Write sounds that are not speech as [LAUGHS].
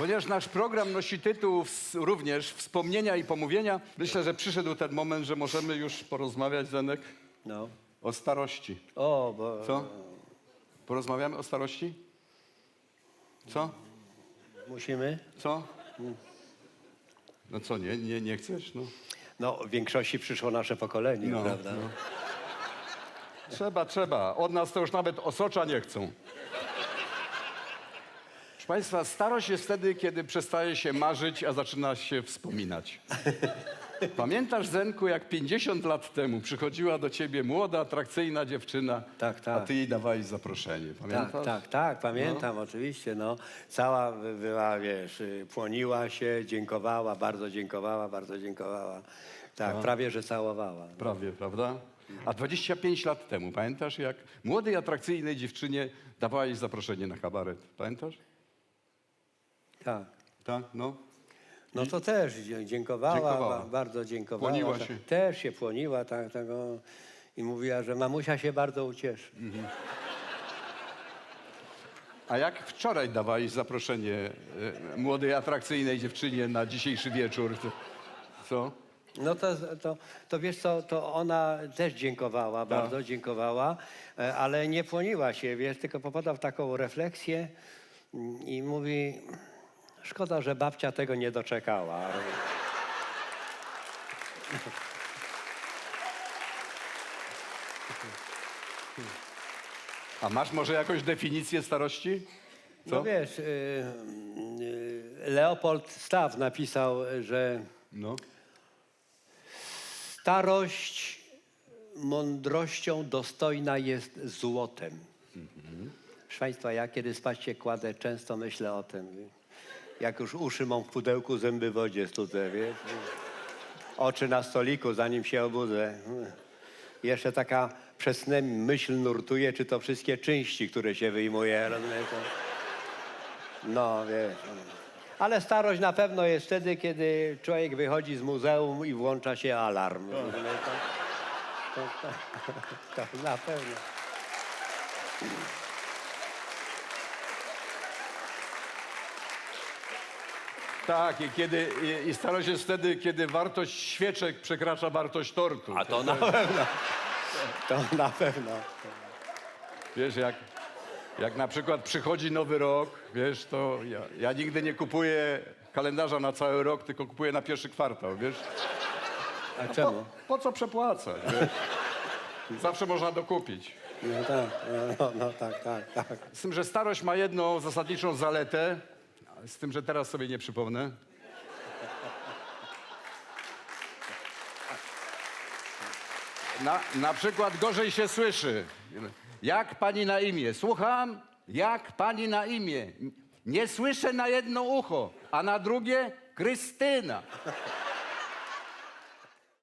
Ponieważ nasz program nosi tytuł również Wspomnienia i Pomówienia, myślę, że przyszedł ten moment, że możemy już porozmawiać, Zenek, No. o starości. O, bo... Co? Porozmawiamy o starości? Co? Musimy? Co? No co, nie, nie, nie chcesz? No. No, w większości przyszło nasze pokolenie, No, prawda? no. Trzeba, trzeba. Od nas to już nawet osocza nie chcą. Państwa, starość jest wtedy, kiedy przestaje się marzyć, a zaczyna się wspominać. [LAUGHS] Pamiętasz, Zenku, jak 50 lat temu przychodziła do ciebie młoda, atrakcyjna dziewczyna, Tak, tak. a ty jej dawałeś zaproszenie. Pamiętasz? Tak, tak, tak, pamiętam oczywiście, no. Cała by- była, wiesz, y, płoniła się, dziękowała, bardzo dziękowała, bardzo dziękowała. Tak, prawie, że całowała. Prawie, prawda? A 25 lat temu, pamiętasz, jak młodej, atrakcyjnej dziewczynie dawałeś zaproszenie na kabaret? Pamiętasz? Tak. Tak, no. No to też dzie- dziękowała, Dziękowała. Ba, bardzo dziękowała. Płoniła Ta- się. Też się płoniła, tak, tak o, i mówiła, że mamusia się bardzo ucieszy. A jak wczoraj dawałeś zaproszenie e, młodej, atrakcyjnej dziewczynie na dzisiejszy wieczór? To, co? No to, to, to wiesz co, to ona też dziękowała, bardzo dziękowała, e, ale nie płoniła się, wiesz, tylko popada w taką refleksję mm, i mówi, szkoda, że babcia tego nie doczekała. A masz może jakąś definicję starości? Co? No wiesz, y, y, Leopold Staw napisał, że No. starość mądrością dostojna jest złotem. Proszę Państwa, ja kiedy spać się kładę, często myślę o tym. Jak już uszy mam w pudełku, zęby w wodzie studzę, wiesz? Oczy na stoliku, zanim się obudzę. Jeszcze taka przez myśl nurtuje, czy to wszystkie części, które się wyjmuje? No, wiesz. Ale starość na pewno jest wtedy, kiedy człowiek wychodzi z muzeum i włącza się alarm. To, to, to, to na pewno. Tak, i, kiedy, i, i starość jest wtedy, kiedy wartość świeczek przekracza wartość tortu. A to na [LAUGHS] pewno. To na pewno. Wiesz, jak, jak na przykład przychodzi nowy rok, wiesz, to ja, ja nigdy nie kupuję kalendarza na cały rok, tylko kupuję na pierwszy kwartał, wiesz? A czemu? Po co przepłacać, wiesz? Zawsze można dokupić. No tak, no, no tak, tak, tak. Z tym, że starość ma jedną zasadniczą zaletę, z tym, że teraz sobie nie przypomnę. Na, na przykład gorzej się słyszy. Jak pani na imię? Słucham? Jak pani na imię? Nie słyszę na jedno ucho, a na drugie Krystyna.